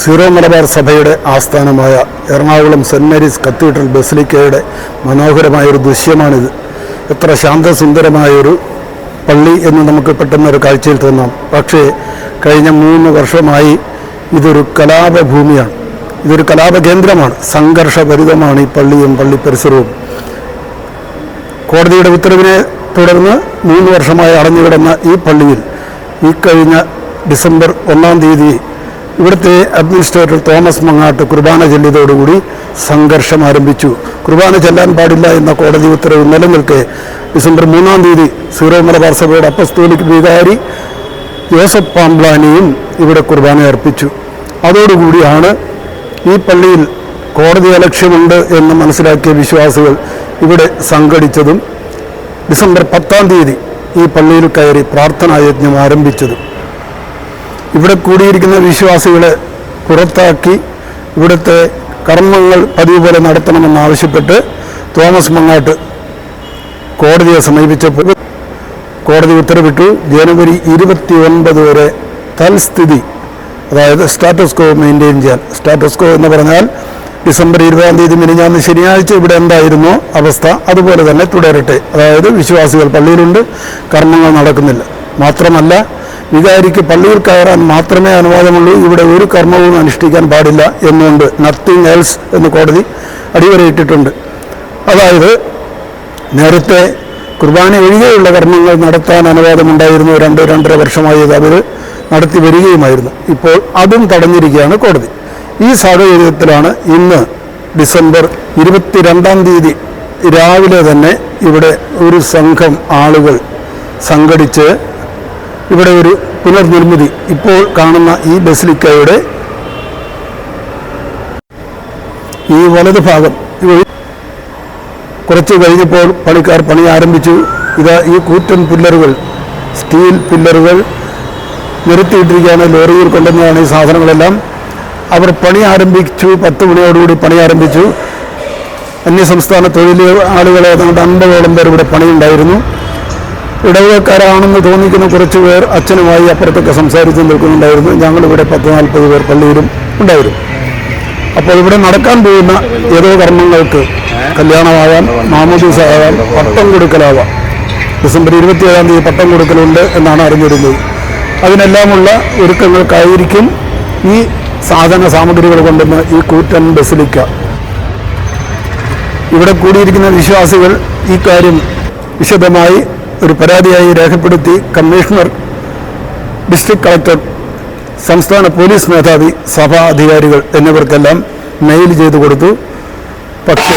Zero Malabar സഭയുടെ ആസ്ഥാനമായ Ernakulam saint Mary's cathedral ബസിലിക്കയുടെ മനോഹരമായൊരു ദൃശ്യമാണിത്. എത്ര ശാന്തസുന്ദരമായൊരു പള്ളി എന്ന് നമുക്ക് പെട്ടെന്നൊരു കാഴ്ചയിൽ തോന്നാം. പക്ഷേ കഴിഞ്ഞ മൂന്ന് വർഷമായി ഇതൊരു കലാപഭൂമിയാണ്. ഇതൊരു കലാപകേന്ദ്രമാണ്. സംഘർഷഭരിതമാണ് ഈ പള്ളിയും പള്ളി പരിസരവും കോടതിയുടെ ഉത്തരവിനെ തുടർന്ന് മൂന്ന് വർഷമായി അടഞ്ഞുകിടന്ന ഈ പള്ളിയിൽ ഈ കഴിഞ്ഞ ഡിസംബർ ഒന്നാം തീയതി ഇവിടുത്തെ അഡ്മിനിസ്ട്രേറ്റർ തോമസ് മങ്ങാട്ട് കുർബാന ചൊല്ലിയതോടുകൂടി സംഘർഷം ആരംഭിച്ചു. കുർബാന ചെല്ലാൻ പാടില്ല എന്ന കോടതി ഉത്തരവ് നിലനിൽക്കെ ഡിസംബർ മൂന്നാം തീയതി സീറോ മലബാർ സഭയുടെ അപ്പസ്തോലിക് വികാരി ജോസഫ് പാംബ്ലാനിയും ഇവിടെ കുർബാന അർപ്പിച്ചു. അതോടുകൂടിയാണ് ഈ പള്ളിയിൽ കോടതി അലക്ഷ്യമുണ്ട് എന്ന് മനസ്സിലാക്കിയ വിശ്വാസികൾ ഇവിടെ സംഘടിച്ചതും ഡിസംബർ പത്താം തീയതി ഈ പള്ളിയിൽ കയറി പ്രാർത്ഥനാ യജ്ഞം ആരംഭിച്ചതും. ഇവിടെ കൂടിയിരിക്കുന്ന വിശ്വാസികളെ പുറത്താക്കി ഇവിടുത്തെ കർമ്മങ്ങൾ പതിവ് പോലെ നടത്തണമെന്നാവശ്യപ്പെട്ട് തോമസ് മങ്ങാട്ട് കോടതിയെ സമീപിച്ചപ്പോൾ കോടതി ഉത്തരവിട്ടു ജനുവരി ഇരുപത്തി ഒൻപത് വരെ തൽസ്ഥിതി അതായത് സ്റ്റാറ്റസ് കോ മെയിന്റെയിൻ ചെയ്യാൻ. സ്റ്റാറ്റസ് കോ എന്ന് പറഞ്ഞാൽ ഡിസംബർ ഇരുപതാം തീയതി മിനിഞ്ഞാന്ന് ശനിയാഴ്ച ഇവിടെ എന്തായിരുന്നോ അവസ്ഥ അതുപോലെ തന്നെ തുടരട്ടെ. അതായത് വിശ്വാസികൾ പള്ളിയിലുണ്ട് കർമ്മങ്ങൾ നടക്കുന്നില്ല. മാത്രമല്ല വികാരിക്ക് പള്ളിയിൽ കയറാൻ മാത്രമേ അനുവാദമുള്ളൂ. ഇവിടെ ഒരു കർമ്മവും അനുഷ്ഠിക്കാൻ പാടില്ല എന്നുകൊണ്ട് നത്തിങ് എൽസ് എന്ന് കോടതി അടിവരയിട്ടിട്ടുണ്ട്. അതായത് നേരത്തെ കുർബാന ഒഴികെയുള്ള കർമ്മങ്ങൾ നടത്താൻ അനുവാദമുണ്ടായിരുന്നു രണ്ട് രണ്ടര വർഷമായി അവർ നടത്തി വരികയുമായിരുന്നു. ഇപ്പോൾ അതും തടഞ്ഞിരിക്കുകയാണ് കോടതി. ഈ സാഹചര്യത്തിലാണ് ഇന്ന് ഡിസംബർ ഇരുപത്തിരണ്ടാം തീയതി രാവിലെ തന്നെ ഇവിടെ ഒരു സംഘം ആളുകൾ സംഘടിച്ച് ഇവിടെ ഒരു പുനർനിർമ്മിതി ഇപ്പോൾ കാണുന്ന ഈ ബസിലിക്കയുടെ ഈ വലത് ഭാഗം കുറച്ച് കഴിഞ്ഞപ്പോൾ പണിക്കാർ പണി ആരംഭിച്ചു. ഇതാ ഈ കൂറ്റൻ പില്ലറുകൾ സ്റ്റീൽ പില്ലറുകൾ നിരത്തിയിട്ടിരിക്കുകയാണ് ലോറിയിൽ കൊണ്ടുവന്നതാണ് ഈ സാധനങ്ങളെല്ലാം. അവർ പണി ആരംഭിച്ചു. പത്ത് മണിയോടുകൂടി പണി ആരംഭിച്ചു. അന്യസംസ്ഥാന തൊഴിലാളികളെ നമ്മുടെ അൻപതോളം പേർ ഇവിടെ പണിയുണ്ടായിരുന്നു. ഇടവകക്കാരാണെന്ന് തോന്നിക്കുന്ന കുറച്ച് പേർ അച്ഛനുമായി അപ്പുറത്തൊക്കെ സംസാരിച്ച് നിൽക്കുന്നുണ്ടായിരുന്നു. ഞങ്ങളിവിടെ പത്ത് നാൽപ്പത് പേർ പള്ളിയിലും ഉണ്ടായിരുന്നു. അപ്പോൾ ഇവിടെ നടക്കാൻ പോകുന്ന ഏതോ കർമ്മങ്ങൾക്ക് കല്യാണമാകാം മാമോദീസ ആകാം പട്ടം കൊടുക്കലാവാം. ഡിസംബർ ഇരുപത്തിയേഴാം തീയതി പട്ടം കൊടുക്കലുണ്ട് എന്നാണ് അറിഞ്ഞിരുന്നത്. അതിനെല്ലാമുള്ള ഒരുക്കങ്ങൾക്കായിരിക്കും ഈ സാധന സാമഗ്രികൾ കൊണ്ടുവന്ന് ഈ കൂറ്റൻ ബസിലിക്ക. ഇവിടെ കൂടിയിരിക്കുന്ന വിശ്വാസികൾ ഈ കാര്യം വിശദമായി ഒരു പരാതിയായി രേഖപ്പെടുത്തി കമ്മീഷണർ ഡിസ്ട്രിക്ട് കളക്ടർ സംസ്ഥാന പോലീസ് മേധാവി സഭാ അധികാരികൾ എന്നിവർക്കെല്ലാം മെയിൽ ചെയ്തു കൊടുത്തു. പക്ഷേ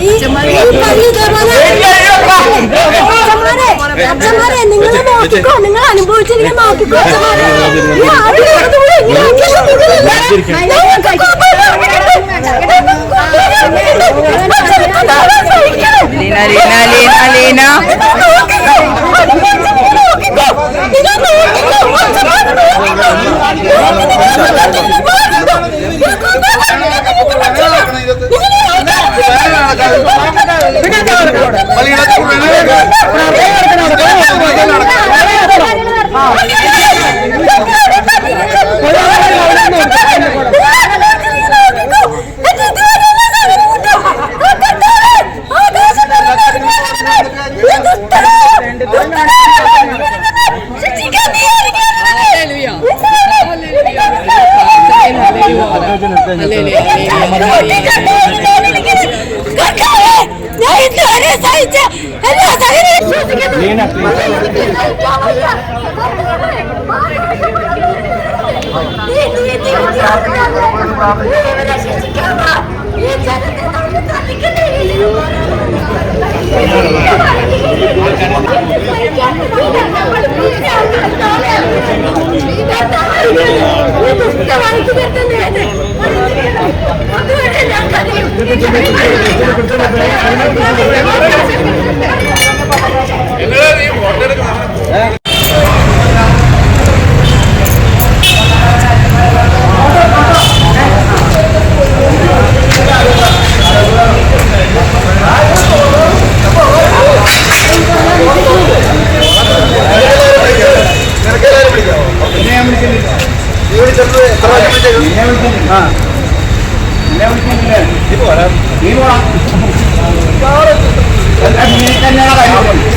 ഈ ഈ പള്ളി ഇതേപോലെ അച്ഛന്മാരെ അച്ഛന്മാരെ നിങ്ങൾ നോക്കിക്കോ നിങ്ങൾ അനുഭവിച്ചിങ്ങനെ നോക്കിക്കോ അച്ഛന്മാരെ ഞാൻ ちょっと待ます。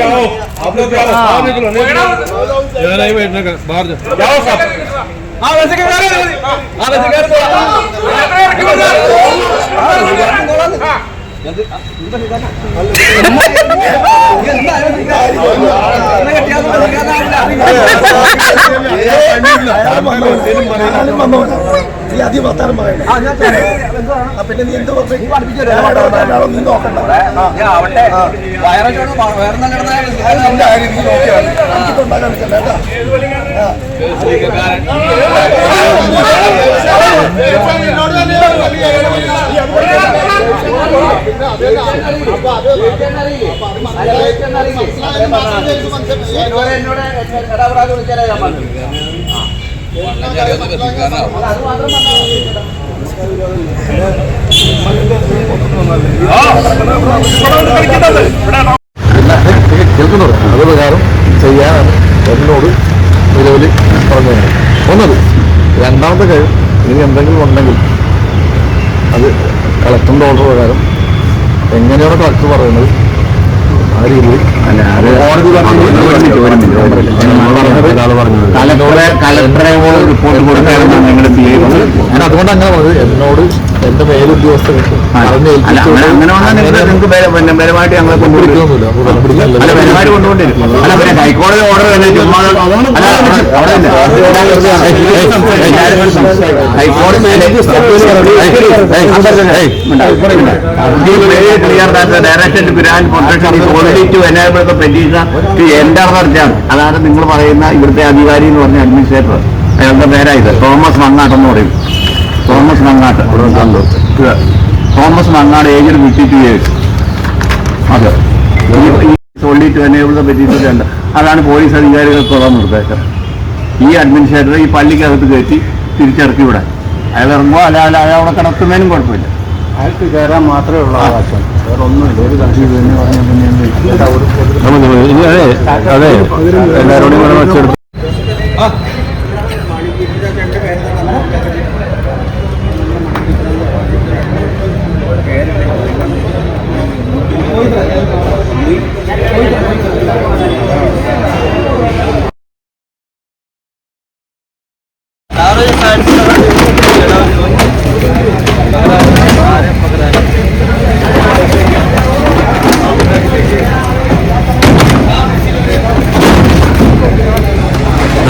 जाओ आप लोग जाओ, बाहर निकलो, नहीं तो बैठने का, बाहर जाओ। साहब। हाँ वैसे क्या कर रहे हो हाँ वैसे कर रहे हो। जल्दी उनका सीधा ना ലംഘിച്ച് എല്ലാവരും പിന്നെ നീ എന്ത് നീ നോക്കണ്ട കേൾക്കുന്നുണ്ട് അത്. പ്രകാരം ചെയ്യാനാണ് എന്നോട് നിലവിൽ പറഞ്ഞത് ഒന്നത് രണ്ടാമത്തെ കാര്യം ഇനി എന്തെങ്കിലും ഉണ്ടെങ്കിൽ അത് കളക്ടറിന്റെ ഓർഡർ പ്രകാരം എങ്ങനെയാണ് കളക്ടർ പറയുന്നത്? ആ രീതിയിൽ റിപ്പോർട്ട് ഞാൻ അതുകൊണ്ട് അങ്ങനെ പറഞ്ഞത് എന്നോട് എന്റെ മേലുദ്യോഗസ്ഥർ അങ്ങനെ വന്നാൽ നിങ്ങൾ നിങ്ങൾക്ക് ബലമായിട്ട് ഞങ്ങളെ കൊണ്ടുപോയി പിടിക്കൊന്നുമില്ല ഹൈക്കോടതി ഓർഡർ തന്നെ ചുമ്മാ. ഹൈക്കോടതി direction to grant protection is only to enable the petition to enter their jam അതാണ് നിങ്ങൾ പറയുന്ന ഇവിടുത്തെ അധികാരി എന്ന് പറഞ്ഞ അഡ്മിനിസ്ട്രേറ്റർ അയാളുടെ പേരായത് തോമസ് മങ്ങാട്ട് എന്ന് പറയും Thomas Mangattu Thomas Mangattu age fifty two years അതെ ടു എനേബിൾ ദ പെറ്റീഷൻ അതാണ് പോലീസ് അധികാരികൾക്കുള്ള നിർദ്ദേശം. ഈ അഡ്മിനിസ്ട്രേറ്റർ ഈ പള്ളിക്കകത്ത് കയറ്റി തിരിച്ചിറക്കി വിടാൻ അയാൾ ഇറങ്ങുമ്പോൾ അല്ല അല്ല അയാൾ അവിടെ കിടത്തുന്നതിനും കുഴപ്പമില്ല. അയാൾക്ക് കയറാൻ മാത്രമേ ഉള്ളൂ അവകാശം. വേറെ ഒന്നുമില്ല. ഒരു കക്ഷി അതെ അതെ. എല്ലാവരോടും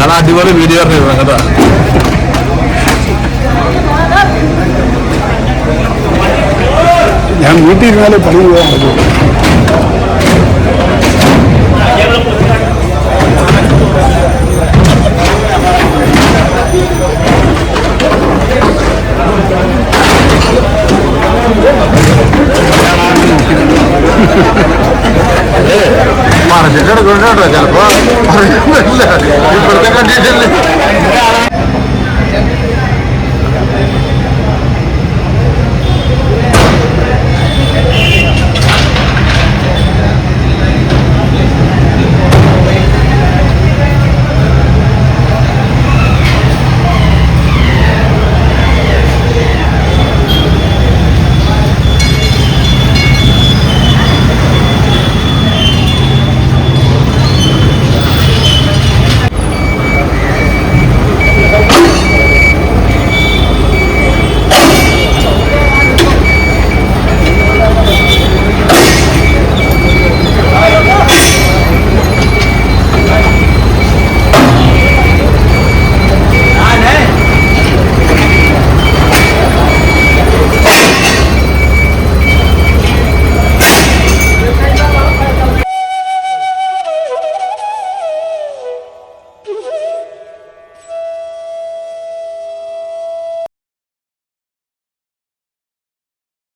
ഞാൻ അടിപൊളി വീഡിയോ അറിഞ്ഞിരുന്നു കേട്ടോ. ഞാൻ വീട്ടിൽ ഇരുന്നാലേ പണി പോകാൻ പറ്റും. മറിച്ചിട്ട് എടുക്കണ്ട ചിലപ്പോ. അറിയുന്നില്ല ഇപ്പോഴത്തെ കണ്ടീഷനിൽ